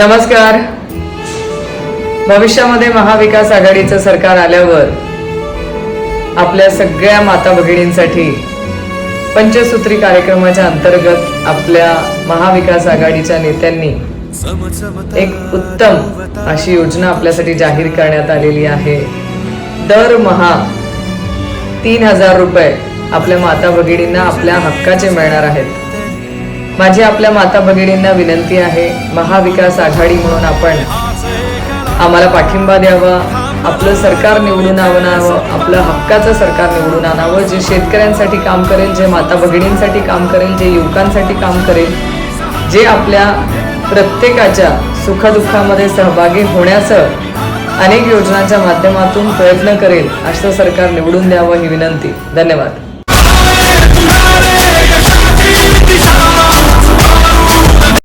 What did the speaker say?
नमस्कार. भविष्यामध्ये महाविकास आघाडीचं सरकार आल्यावर आपल्या सगळ्या माता भगिनींसाठी पंचसूत्री कार्यक्रमाच्या अंतर्गत आपल्या महाविकास आघाडीच्या नेत्यांनी एक उत्तम अशी योजना आपल्यासाठी जाहीर करण्यात आलेली आहे. दरमहा तीन हजार रुपये आपल्या माता भगिनींना आपल्या हक्काचे मिळणार आहेत. माझी आपल्या माता भगिनींना विनंती आहे महाविकास आघाडी म्हणून आपण आम्हाला पाठिंबा द्यावा आपलं सरकार निवडून आणावं आपलं हक्काचं सरकार निवडून आणावं जे शेतकऱ्यांसाठी काम करेल जे माता भगिनींसाठी काम करेल जे युवकांसाठी काम करेल जे आपल्या प्रत्येकाच्या सुखदुःखामध्ये सहभागी होण्याचं अनेक योजनांच्या माध्यमातून प्रयत्न करेल असं सरकार निवडून द्यावं ही विनंती. धन्यवाद.